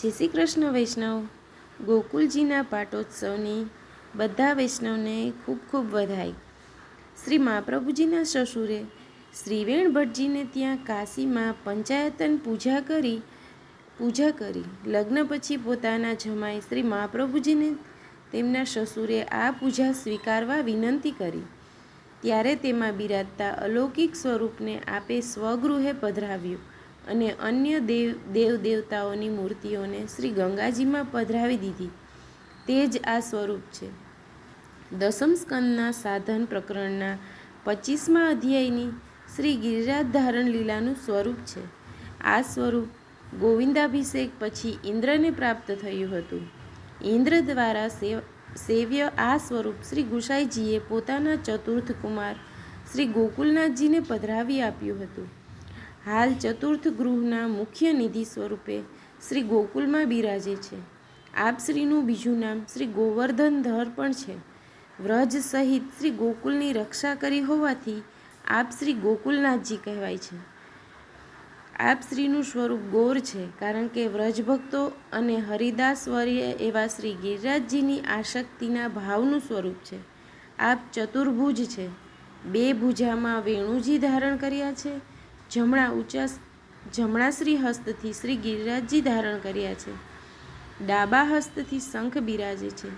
જય શ્રી કૃષ્ણ વૈષ્ણવ. ગોકુલજીના પાટોત્સવની બધા વૈષ્ણવને ખૂબ ખૂબ વધાઈ શ્રી મહાપ્રભુજીના સસુરે શ્રીવેણ ભટ્ટજીને ત્યાં કાશીમાં પંચાયતન પૂજા કરી પૂજા કરી. લગ્ન પછી પોતાના જમાઈ શ્રી મહાપ્રભુજીને તેમના સસુરે આ પૂજા સ્વીકારવા વિનંતી કરી. ત્યારે તેમાં બિરાજતા અલૌકિક સ્વરૂપને આપે સ્વગૃહે પધરાવ્યું. અને અન્ય દેવ દેવ દેવતાઓની મૂર્તિઓને શ્રી ગંગાજીમાં પધરાવી દીધી. તે જ આ સ્વરૂપ છે. દસમ સ્કંદના સાધન પ્રકરણના પચીસમા અધ્યાયની શ્રી ગિરિરાજ ધારણ લીલાનું સ્વરૂપ છે. આ સ્વરૂપ ગોવિંદાભિષેક પછી ઇન્દ્રને પ્રાપ્ત થયું હતું. ઇન્દ્ર દ્વારા સેવ, સેવ્ય આ સ્વરૂપ શ્રી ગુસાઈજીએ પોતાના ચતુર્થ કુમાર શ્રી ગોકુલનાથજીને પધરાવી આપ્યું હતું. હાલ ચતુર્થ ગૃહના મુખ્ય નિધિ સ્વરૂપે શ્રી ગોકુલમાં બિરાજે છે. આપશ્રીનું બીજું નામ શ્રી ગોવર્ધન ધર પણ છે. વ્રજ સહિત શ્રી ગોકુલની રક્ષા કરી હોવાથી આપ શ્રી ગોકુલનાથજી કહેવાય છે. આપ શ્રીનું સ્વરૂપ ગોર છે, કારણ કે વ્રજભક્તો અને હરિદાસ વર્ય એવા શ્રી ગિરિરાજજીની આશક્તિના ભાવનું સ્વરૂપ છે. આપ ચતુર્ભુજ છે. બે ભુજામાં વેણુજી ધારણ કર્યા છે. જમણા ઊંચા જમણા શ્રી હસ્તથી શ્રી ગિરિરાજજી ધારણ કર્યા છે. ડાબા હસ્તથી શંખ બિરાજે છે.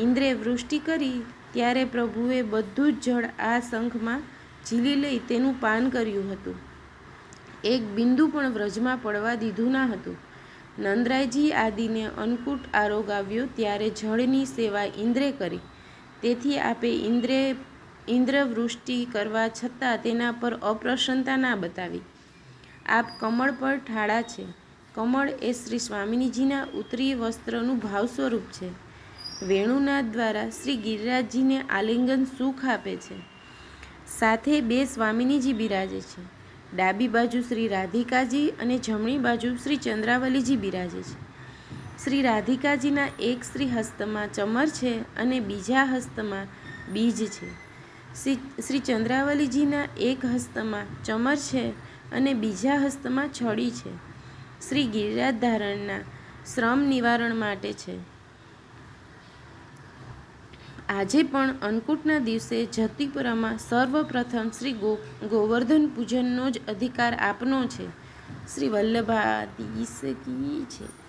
ઇન્દ્રે વૃષ્ટિ કરી ત્યારે પ્રભુએ બધું જ જળ આ શંખમાં ઝીલી લઈ તેનું પાન કર્યું હતું. એક બિંદુ પણ વ્રજમાં પડવા દીધું ના હતું. નંદરાયજી આદિને અન્નકૂટ આરોગ આવ્યો ત્યારે જળની સેવા ઇન્દ્રે કરી. તેથી આપે ઇન્દ્રે ઇન્દ્રવૃષ્ટિ કરવા છતાં તેના પર અપ્રસન્નતા ના બતાવી. આપ કમળ પર ઠાળા છે. કમળ એ શ્રી સ્વામિનીજીના ઉત્તરીય વસ્ત્રનું ભાવ સ્વરૂપ છે. વેણુનાથ દ્વારા શ્રી ગિરિરાજજીને આલિંગન સુખ આપે છે. સાથે બે સ્વામિનીજી બિરાજે છે. ડાબી બાજુ શ્રી રાધિકાજી અને જમણી બાજુ શ્રી ચંદ્રાવલીજી બિરાજે છે. શ્રી રાધિકાજીના એક શ્રી હસ્તમાં ચમર છે અને બીજા હસ્તમાં બીજ છે. શ્રી શ્રી ચંદ્રાવલીજીના એક હસ્તમાં ચમર છે અને બીજા હસ્તમાં છડી છે. શ્રી ગિરિરાજ ધારણના શ્રમ નિવારણ માટે છે. આજે પણ અન્નકૂટના દિવસે જતિપુરામાં સર્વપ્રથમ શ્રી ગો ગોવર્ધન પૂજનનો જ અધિકાર આપનો છે. શ્રી વલ્લભાદીશ કી છે.